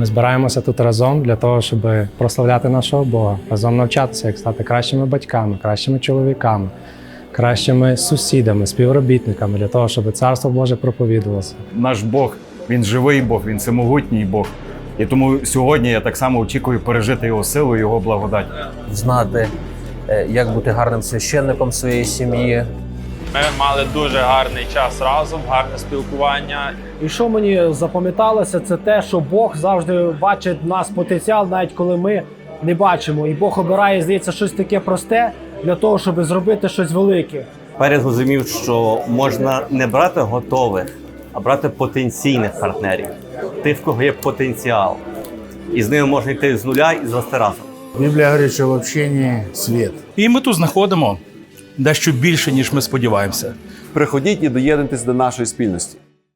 Ми збираємося тут разом для того, щоб прославляти нашого Бога, разом навчатися, як стати кращими батьками, кращими чоловіками, кращими сусідами, співробітниками для того, щоб царство Боже проповідувалося. Наш Бог, він живий Бог, він всемогутній Бог. І тому сьогодні я так само очікую пережити його силу, його благодать. знати, е, як бути гарним священником своєї сім'ї. Ми мали дуже гарний час разом, гарне спілкування. І що мені запам'яталося, це те, що Бог завжди бачить в нас потенціал, навіть коли ми не бачимо. І Бог обирає, здається, щось таке просте для того, щоб зробити щось велике. Перед зрозумів, що можна не брати готових, а брати потенційних партнерів, тих, в кого є потенціал. І з ними можна йти з нуля і зрости разом. Біблія говорить, що в общенні світ. І ми тут знаходимо дещо більше, ніж ми сподіваємося. Приходіть і доєднуйтесь до нашої спільності.